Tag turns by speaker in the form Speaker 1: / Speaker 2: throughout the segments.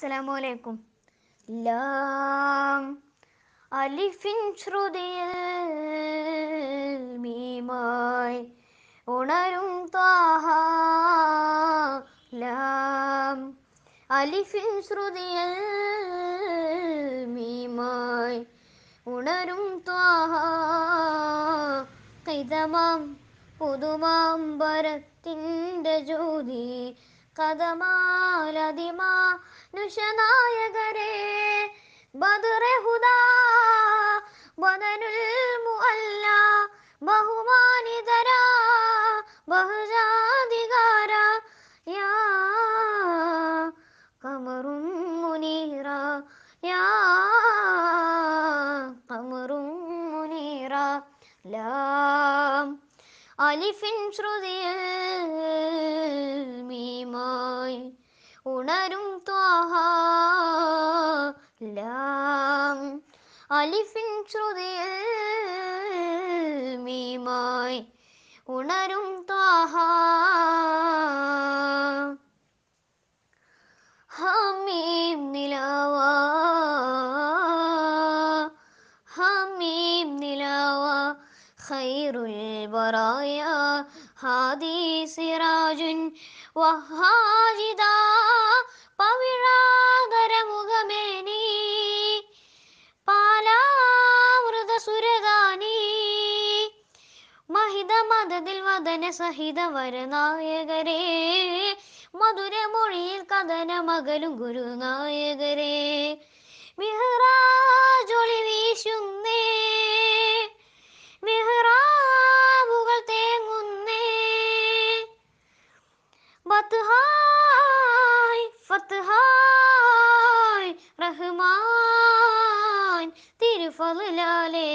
Speaker 1: അസ്സലാമലൈക്കും ലാം. അലിഫിൻ ശ്രുതിയിൽ മീമായി ഉണരും താഹ. ലാം. അലിഫിൻ ശ്രുതിയിൽ മീമായി ഉണരും താഹ. കൈതമാം പുതുമാം വരത്തിന്റെ ജ്യോതി കഥമാലതിമാ നുഷനായകരെ ബദറെ ഹുദാ ബദനുൽ മുഅല്ല ബഹുമാനിതര ബഹുജാതികാര യാ കമറും മുനീറ യാ കമറും മുനീറ. ലാം അലിഫിൻ ശ്രുതിയിൽ മീമായി ഉണരും ത്വാഹ ലാം. അലിഫിൻ ശ്രുതിയിൽ മീമായി ഉണരും ത്വാഹ ഹമീം നിലാവ ഖൈറുൽ البرايا ഹാദി സിറാജുൻ وهاجدا. പവിഴാകര മുഖമേനി പാലാമൃത സുരദാനി മഹിത മതതിൽ വദന സഹിത വരനായകരെ മധുരമൊഴിയിൽ കഥന മകലും ഗുരുനായകരെ മിഹറാജൊളി വീശുന്നേ തിരുഫലാലേ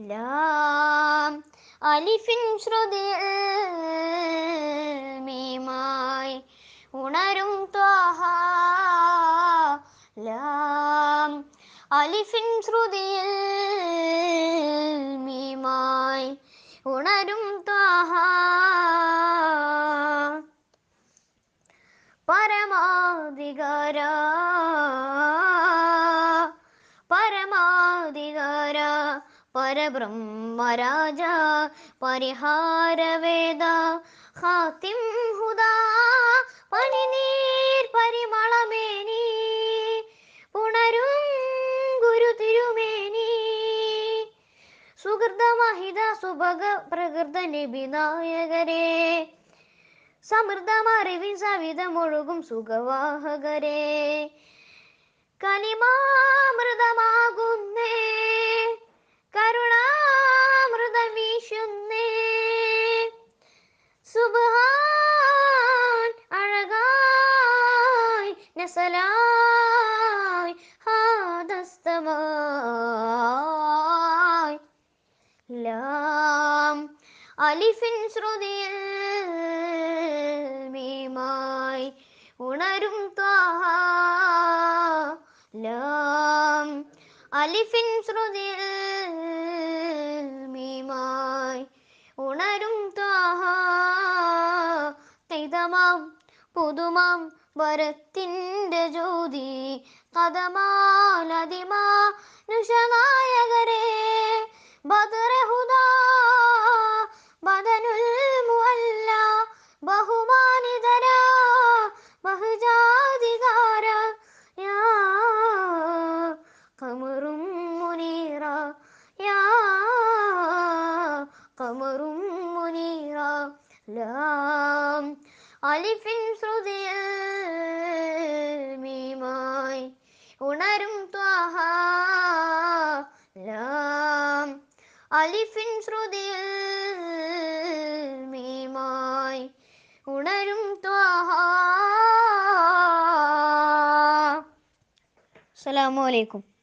Speaker 1: ലാം അലിഫിൻ ശ്രുതി മീമായി ഉണരും ത്വാഹ. ലാം അലിഫിൻ ശ്രുതി മീമായി ഉണരും ത്വാഹ. പരമാധികാര പരബ്രഹ്മരാജ പരിഹാരവേദ ഹാത്തിം ഹുദാ പനിനീർ പരിമളമേനി പുണരും ഗുരു തിരുമേനി. സുഹൃതമഹിത സുഭഗ പ്രകൃത നിബിനായകരെ സമൃദ്ധമറിവിൻ സവിധമൊഴുകും സുഖവാഹകരെ. കലിമാമൃതമാകുന്നേ അഴകായി هذا ഹാദസ്തമായി ലാം അലിഫിൻ ശ്രുതിയിൽ മീമായി ഉണരും ത്വാഹ ലാം അലിഫിൻ ശ്രുതിയിൽ മീമായി ഉണരും ത്വാഹ കൈതമാം പുതുമാം വരത്തിന്റെ ജ്യോതി കഥമാലതിമാനുഷനായകരെ ബദറെ ഹുദാ ബദനുൽ മുഅല്ല ബഹുമാനിതര ബഹുജാതികാര. യാ കമറും മുനീറ യാ കമറും മുനീറ. ലാം അലിഫിൻ ശ്രുതിയിൽ ഉണരും ത്വാഹ. ലാം. അലിഫിൻ ശ്രുതിയിൽ മീമായി ഉണരും ത്വാഹ. അസ്സലാമു അലൈക്കും.